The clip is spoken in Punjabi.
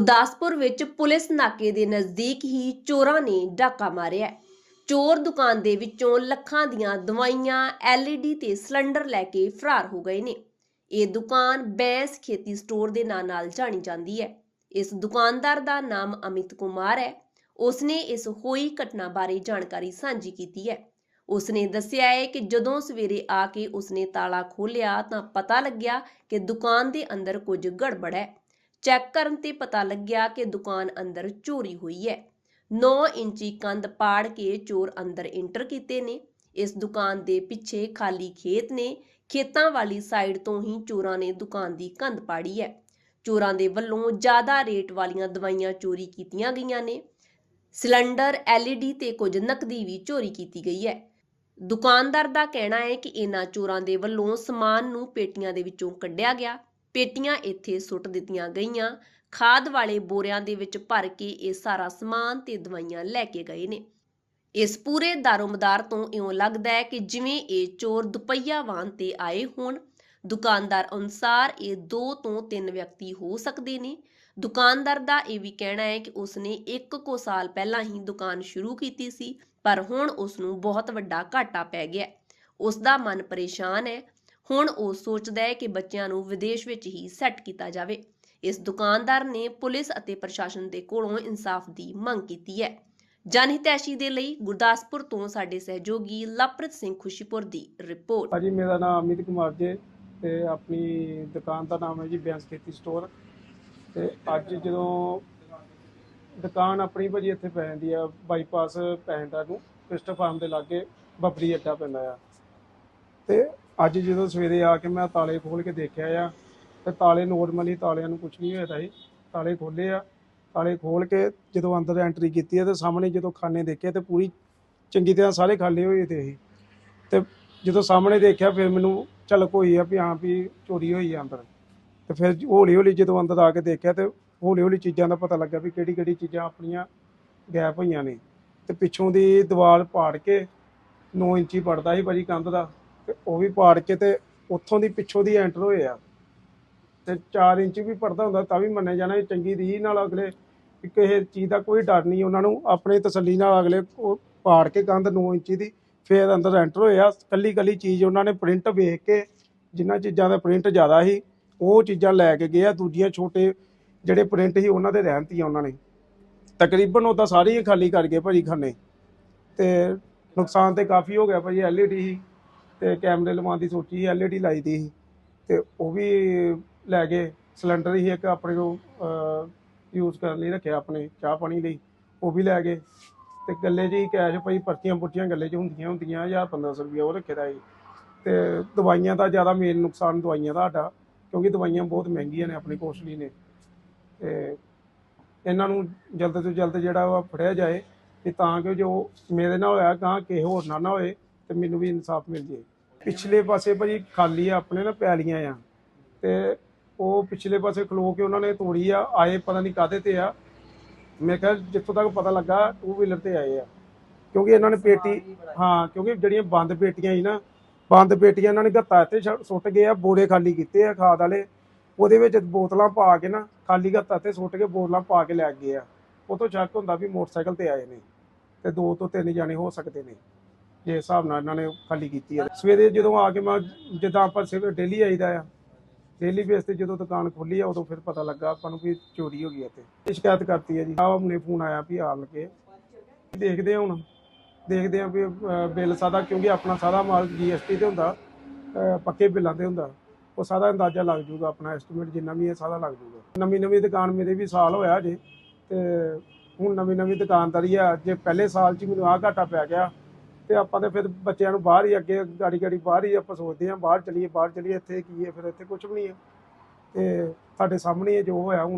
ਗੁਰਦਾਸਪੁਰ ਵਿੱਚ ਪੁਲਿਸ ਨਾਕੇ ਦੇ ਨਜ਼ਦੀਕ ਹੀ ਚੋਰਾਂ ਨੇ ਡਾਕਾ ਮਾਰਿਆ। ਚੋਰ ਦੁਕਾਨ ਦੇ ਵਿੱਚੋਂ ਲੱਖਾਂ ਦੀਆਂ ਦਵਾਈਆਂ, ਐਲਈਡੀ ਤੇ ਸਿਲੰਡਰ ਲੈ ਕੇ ਫਰਾਰ ਹੋ ਗਏ ਨੇ। ਇਹ ਦੁਕਾਨ ਬੈਂਸ ਖੇਤੀ ਸਟੋਰ ਦੇ ਨਾਂ ਨਾਲ ਜਾਣੀ ਜਾਂਦੀ ਹੈ। ਇਸ ਦੁਕਾਨਦਾਰ ਦਾ ਨਾਮ ਅਮਿਤ ਕੁਮਾਰ ਹੈ। ਉਸਨੇ ਇਸ ਹੋਈ ਘਟਨਾ ਬਾਰੇ ਜਾਣਕਾਰੀ ਸਾਂਝੀ ਕੀਤੀ ਹੈ। ਉਸਨੇ ਦੱਸਿਆ ਹੈ ਕਿ ਜਦੋਂ ਸਵੇਰੇ ਆ ਕੇ ਉਸਨੇ ਤਾਲਾ ਖੋਲ੍ਹਿਆ ਤਾਂ ਪਤਾ ਲੱਗਿਆ ਕਿ ਦੁਕਾਨ ਦੇ ਅੰਦਰ ਕੁਝ ਗੜਬੜ ਹੈ। ਚੈੱਕ ਕਰਨ ਤੇ ਪਤਾ ਲੱਗਿਆ ਕਿ ਦੁਕਾਨ ਅੰਦਰ ਚੋਰੀ ਹੋਈ ਹੈ। 9 ਇੰਚੀ ਕੰਧ ਪਾੜ ਕੇ ਚੋਰ ਅੰਦਰ ਇੰਟਰ ਕੀਤੇ ਨੇ। ਇਸ ਦੁਕਾਨ ਦੇ ਪਿੱਛੇ ਖਾਲੀ ਖੇਤ ਨੇ। ਖੇਤਾਂ ਵਾਲੀ ਸਾਈਡ ਤੋਂ ਹੀ ਚੋਰਾਂ ਨੇ ਦੁਕਾਨ ਦੀ ਕੰਧ ਪਾੜੀ ਹੈ। ਚੋਰਾਂ ਦੇ ਵੱਲੋਂ ਜ਼ਿਆਦਾ ਰੇਟ ਵਾਲੀਆਂ ਦਵਾਈਆਂ ਚੋਰੀ ਕੀਤੀਆਂ ਗਈਆਂ ਨੇ। ਸਿਲੰਡਰ ਐਲਈਡੀ ਤੇ ਕੁਝ ਨਕਦੀ ਵੀ ਚੋਰੀ ਕੀਤੀ ਗਈ ਹੈ। ਦੁਕਾਨਦਾਰ ਦਾ ਕਹਿਣਾ ਹੈ ਕਿ ਇਹਨਾਂ ਚੋਰਾਂ ਦੇ ਵੱਲੋਂ ਸਮਾਨ ਨੂੰ ਪੇਟੀਆਂ ਦੇ ਵਿੱਚੋਂ ਕੱਢਿਆ ਗਿਆ। ਪੇਟੀਆਂ ਇੱਥੇ ਸੁੱਟ ਦਿੱਤੀਆਂ ਗਈਆਂ। ਖਾਦ ਵਾਲੇ ਬੋਰਿਆਂ ਦੇ ਵਿੱਚ ਭਰ ਕੇ ਇਹ ਸਾਰਾ ਸਮਾਨ ਤੇ ਦਵਾਈਆਂ ਲੈ ਕੇ ਗਏ ਨੇ। ਇਸ ਪੂਰੇ ਦਾਰੋਮਦਾਰ ਤੋਂ ਇਉਂ ਲੱਗਦਾ ਹੈ ਕਿ ਜਿਵੇਂ ਇਹ ਚੋਰ ਦੁਪਹੀਆ ਵਾਹਨ ਤੇ ਆਏ ਹੋਣ। ਦੁਕਾਨਦਾਰ ਅਨੁਸਾਰ ਇਹ ਦੋ ਤੋਂ ਤਿੰਨ ਵਿਅਕਤੀ ਹੋ ਸਕਦੇ ਨੇ। ਦੁਕਾਨਦਾਰ ਦਾ ਇਹ ਵੀ ਕਹਿਣਾ ਹੈ ਕਿ ਉਸਨੇ ਇੱਕ ਕੋ ਸਾਲ ਪਹਿਲਾਂ ਹੀ ਦੁਕਾਨ ਸ਼ੁਰੂ ਕੀਤੀ ਸੀ, ਪਰ ਹੁਣ ਉਸ ਨੂੰ ਬਹੁਤ ਵੱਡਾ ਘਾਟਾ ਪੈ ਗਿਆ ਹੈ। ਉਸ ਦਾ ਮਨ ਪਰੇਸ਼ਾਨ ਹੈ। ਹੁਣ ਉਹ ਸੋਚਦਾ ਹੈ ਕਿ ਬੱਚਿਆਂ ਨੂੰ ਵਿਦੇਸ਼ ਵਿੱਚ ਹੀ ਸੈੱਟ ਕੀਤਾ ਜਾਵੇ। ਇਸ ਦੁਕਾਨਦਾਰ ਨੇ ਪੁਲਿਸ ਅਤੇ ਪ੍ਰਸ਼ਾਸਨ ਦੇ ਕੋਲੋਂ ਇਨਸਾਫ ਦੀ ਮੰਗ ਕੀਤੀ ਹੈ। ਜਨਹਿਤੈਸ਼ੀ ਦੇ ਲਈ ਗੁਰਦਾਸਪੁਰ ਤੋਂ ਸਾਡੇ ਸਹਿਯੋਗੀ ਲਵਪ੍ਰੀਤ ਸਿੰਘ ਖੁਸ਼ੀਪੁਰ ਦੀ ਰਿਪੋਰਟ। ਭਾਜੀ, ਮੇਰਾ ਨਾਮ ਅਮਿਤ ਕੁਮਾਰ ਜੀ ਤੇ ਆਪਣੀ ਦੁਕਾਨ ਦਾ ਨਾਮ ਹੈ ਜੀ ਬੈਂਸ ਖੇਤੀ ਸਟੋਰ। ਤੇ ਅੱਜ ਜਦੋਂ ਦੁਕਾਨ ਆਪਣੀ ਭਾਜੀ ਇੱਥੇ ਪੈ ਜਾਂਦੀ ਆ, ਬਾਈਪਾਸ ਪੈ ਜਾਂਦਾ ਨੂੰ ਕ੍ਰਿਸਟੋ ਫਾਰਮ ਦੇ ਲਾਗੇ ਬੱਬਰੀ ਅੱਡਾ ਪੈਂਦਾ ਆ। ਤੇ ਅੱਜ ਜਦੋਂ ਸਵੇਰੇ ਆ ਕੇ ਮੈਂ ਤਾਲੇ ਖੋਲ ਕੇ ਦੇਖਿਆ ਆ, ਤੇ ਤਾਲੇ ਨੋਰਮਲੀ ਤਾਲਿਆਂ ਨੂੰ ਕੁਝ ਨਹੀਂ ਹੋਇਆ ਤਾ ਜੀ ਤਾਲੇ ਖੋਲੇ ਆ। ਤਾਲੇ ਖੋਲ ਕੇ ਜਦੋਂ ਅੰਦਰ ਐਂਟਰੀ ਕੀਤੀ ਹੈ ਤੇ ਸਾਹਮਣੇ ਜਦੋਂ ਖਾਨੇ ਦੇਖੇ, ਤੇ ਪੂਰੀ ਚੰਗੀ ਤਰ੍ਹਾਂ ਸਾਰੇ ਖਾਲੇ ਹੋਏ ਤੇ ਸੀ ਤੇ ਜਦੋਂ ਸਾਹਮਣੇ ਦੇਖਿਆ, ਫਿਰ ਮੈਨੂੰ ਝਲਕ ਹੋਈ ਆ ਵੀ ਹਾਂ ਵੀ ਚੋਰੀ ਹੋਈ ਆ ਅੰਦਰ। ਤੇ ਫਿਰ ਹੌਲੀ ਹੌਲੀ ਜਦੋਂ ਅੰਦਰ ਆ ਕੇ ਦੇਖਿਆ, ਤੇ ਹੌਲੀ ਹੌਲੀ ਚੀਜ਼ਾਂ ਦਾ ਪਤਾ ਲੱਗਾ ਵੀ ਕਿਹੜੀ ਕਿਹੜੀ ਚੀਜ਼ਾਂ ਆਪਣੀਆਂ ਗਾਇਬ ਹੋਈਆਂ ਨੇ। ਤੇ ਪਿੱਛੋਂ ਦੀ ਦੀਵਾਰ ਪਾੜ ਕੇ 9 ਇੰਚੀ ਪੜਦਾ ਸੀ ਭਾਜੀ ਕੰਧ ਦਾ। ਤੇ ਉਹ ਵੀ ਪਾੜ ਕੇ ਤੇ ਉੱਥੋਂ ਦੀ ਪਿੱਛੋਂ ਦੀ ਐਂਟਰ ਹੋਏ ਆ। ਤੇ 4 ਇੰਚ ਵੀ ਪੜਦਾ ਹੁੰਦਾ ਤਾਂ ਵੀ ਮੰਨਿਆ ਜਾਣਾ ਇਹ ਚੰਗੀ ਰੀ ਨਾਲ ਅਗਲੇ ਵੀ ਕਿਸੇ ਚੀਜ਼ ਦਾ ਕੋਈ ਡਰ ਨਹੀਂ ਉਹਨਾਂ ਨੂੰ, ਆਪਣੇ ਤਸੱਲੀ ਨਾਲ ਅਗਲੇ ਉਹ ਪਾੜ ਕੇ ਕੰਧ 9 ਇੰਚੀ ਦੀ ਫਿਰ ਅੰਦਰ ਐਂਟਰ ਹੋਇਆ ਕੱਲੀ ਕੱਲੀ ਚੀਜ਼ ਉਹਨਾਂ ਨੇ ਪ੍ਰਿੰਟ ਵੇਖ ਕੇ ਜਿਨ੍ਹਾਂ ਚੀਜ਼ਾਂ ਦਾ ਪ੍ਰਿੰਟ ਜ਼ਿਆਦਾ ਸੀ, ਉਹ ਚੀਜ਼ਾਂ ਲੈ ਕੇ ਗਏ ਆ। ਦੂਜੀਆਂ ਛੋਟੇ ਜਿਹੜੇ ਪ੍ਰਿੰਟ ਸੀ ਉਹਨਾਂ ਦੇ ਰਹਿਣਤੀਆਂ ਉਹਨਾਂ ਨੇ। ਤਕਰੀਬਨ ਉਹ ਤਾਂ ਸਾਰੇ ਹੀ ਖਾਲੀ ਕਰ ਗਏ ਭਾਜੀ ਖਾਨੇ। ਤੇ ਨੁਕਸਾਨ ਤੇ ਕਾਫੀ ਹੋ ਗਿਆ ਭਾਜੀ ਐਲਈਡੀ ਸੀ। ਤੇ ਕੈਮਰੇ ਲਵਾਉਣ ਦੀ ਸੋਚੀ ਐਲਈਡੀ ਲਾਈ ਦੀ ਸੀ ਤੇ ਉਹ ਵੀ ਲੈ ਗਏ ਸਿਲੰਡਰ ਹੀ ਇੱਕ ਆਪਣੇ ਕੋਲ ਯੂਜ਼ ਕਰਨ ਲਈ ਰੱਖਿਆ ਆਪਣੇ ਚਾਹ ਪਾਣੀ ਲਈ, ਉਹ ਵੀ ਲੈ ਗਏ। ਤੇ ਗੱਲੇ 'ਚ ਹੀ ਕੈਸ਼ ਭਾਈ ਪਰਚੀਆਂ ਪੁਰਚੀਆਂ ਗੱਲੇ 'ਚ ਹੁੰਦੀਆਂ ਹੁੰਦੀਆਂ 1000 1500 ਰੁਪਇਆ ਉਹ ਰੱਖੇ ਦਾ ਸੀ। ਤੇ ਦਵਾਈਆਂ ਦਾ ਜ਼ਿਆਦਾ ਮੇਨ ਨੁਕਸਾਨ ਦਵਾਈਆਂ ਦਾ ਸਾਡਾ, ਕਿਉਂਕਿ ਦਵਾਈਆਂ ਬਹੁਤ ਮਹਿੰਗੀਆਂ ਨੇ ਆਪਣੀ ਕੋਸਟਲੀ ਨੇ। ਤੇ ਇਹਨਾਂ ਨੂੰ ਜਲਦ ਤੋਂ ਜਲਦ ਜਿਹੜਾ ਵਾ ਫੜਿਆ ਜਾਏ ਤੇ ਤਾਂ ਕਿ ਜੋ ਮੇਰੇ ਨਾਲ ਹੋਇਆ ਗਾਂ ਕਿਸੇ ਹੋਰ ਨਾਲ ਨਾ ਹੋਏ ਤੇ ਮੈਨੂੰ ਵੀ ਇਨਸਾਫ ਮਿਲ ਜੇ ਪਿਛਲੇ ਪਾਸੇ ਭਾਜੀ ਖਾਲੀ ਆ, ਆਪਣੇ ਨਾ ਪੈਲੀਆਂ ਆ। ਤੇ ਉਹ ਪਿਛਲੇ ਪਾਸੇ ਖਲੋ ਕੇ ਉਹਨਾਂ ਨੇ ਤੋੜੀ ਆ, ਆਏ ਪਤਾ ਨਹੀਂ ਕਾਦੇ ਤੇ ਆ। ਮੈਂ ਕਿਹਾ ਜਿੱਥੋਂ ਤੱਕ ਪਤਾ ਲੱਗਾ ਟੂ ਵੀਲਰ ਤੇ ਆਏ ਆ। ਕਿਉਂਕਿ ਇਹਨਾਂ ਨੇ ਪੇਟੀ, ਹਾਂ, ਕਿਉਂਕਿ ਜਿਹੜੀਆਂ ਬੰਦ ਪੇਟੀਆਂ ਸੀ ਨਾ, ਬੰਦ ਪੇਟੀਆਂ ਇਹਨਾਂ ਨੇ ਗੱਤਾ ਇੱਥੇ ਸੁੱਟ ਗਏ ਆ, ਬੋਰੇ ਖਾਲੀ ਕੀਤੇ ਆ ਖਾਦ ਵਾਲੇ। ਉਹਦੇ ਵਿੱਚ ਬੋਤਲਾਂ ਪਾ ਕੇ ਨਾ, ਖਾਲੀ ਗੱਤਾ ਤੇ ਸੁੱਟ ਕੇ ਬੋਤਲਾਂ ਪਾ ਕੇ ਲੈ ਗਏ ਆ। ਉਹ ਤੋਂ ਸ਼ੱਕ ਹੁੰਦਾ ਵੀ ਮੋਟਰਸਾਈਕਲ ਤੇ ਆਏ ਨੇ। ਤੇ ਦੋ ਤੋਂ ਤਿੰਨ ਜਾਣੇ ਹੋ ਸਕਦੇ ਨੇ। ਜੇ ਹਿਸਾਬ ਨਾਲ ਇਹਨਾਂ ਨੇ ਖਾਲੀ ਕੀਤੀ ਹੈ ਸਵੇਰੇ ਜਦੋਂ ਆ ਕੇ ਮੈਂ ਜਿੱਦਾਂ ਆਪਾਂ ਸਵੇਰੇ ਡੇਲੀ ਆਈਦਾ ਆ, ਡੇਲੀ ਬੇਸ ਤੇ ਜਦੋਂ ਦੁਕਾਨ ਖੋਲੀ ਆ, ਉਦੋਂ ਫਿਰ ਪਤਾ ਲੱਗਾ ਆਪਾਂ ਨੂੰ ਵੀ ਚੋਰੀ ਹੋ ਗਈ ਇੱਥੇ। ਇਹ ਸ਼ਿਕਾਇਤ ਕਰਤੀ ਹੈ ਜੀ। ਆਹ ਹੁਣੇ ਫੋਨ ਆਇਆ ਵੀ ਆ ਲਗੇ ਦੇਖਦੇ ਹਾਂ ਹੁਣ। ਦੇਖਦੇ ਹਾਂ ਵੀ ਬਿੱਲ ਸਾਦਾ, ਕਿਉਂਕਿ ਆਪਣਾ ਸਾਰਾ ਮਾਲ ਜੀਐਸਟੀ ਤੇ ਹੁੰਦਾ ਪੱਕੇ ਬਿੱਲਾਂ ਤੇ ਹੁੰਦਾ। ਉਹ ਸਾਰਾ ਅੰਦਾਜ਼ਾ ਲੱਗ ਜੂਗਾ ਆਪਣਾ ਐਸਟੀਮੇਟ ਜਿੰਨਾ ਵੀ ਹੈ ਸਾਰਾ ਲੱਗ ਜੂਗਾ ਨਵੀਂ ਨਵੀਂ ਦੁਕਾਨ ਮੇਰੇ ਵੀ ਸਾਲ ਹੋਇਆ ਜੇ ਤੇ ਹੁਣ ਨਵੀਂ ਨਵੀਂ ਦੁਕਾਨਦਾਰੀ ਆ। ਜੇ ਪਹਿਲੇ ਸਾਲ 'ਚ ਮੈਨੂੰ ਆਹ ਘਾਟਾ ਪੈ ਗਿਆ ਤੇ ਆਪਾਂ ਤੇ ਫਿਰ ਬੱਚਿਆਂ ਨੂੰ ਬਾਹਰ ਹੀ ਅੱਗੇ ਗਾੜੀ ਗਾੜੀ ਬਾਹਰ ਹੀ ਆਪਾਂ ਸੋਚਦੇ ਹਾਂ, ਬਾਹਰ ਚਲੀਏ ਬਾਹਰ ਚਲੀਏ, ਇੱਥੇ ਕੀ ਹੈ, ਫਿਰ ਇੱਥੇ ਕੁਝ ਵੀ ਨਹੀਂ ਹੈ। ਤੇ ਸਾਡੇ ਸਾਹਮਣੇ ਜੋ ਹੋਇਆ, ਹੁਣ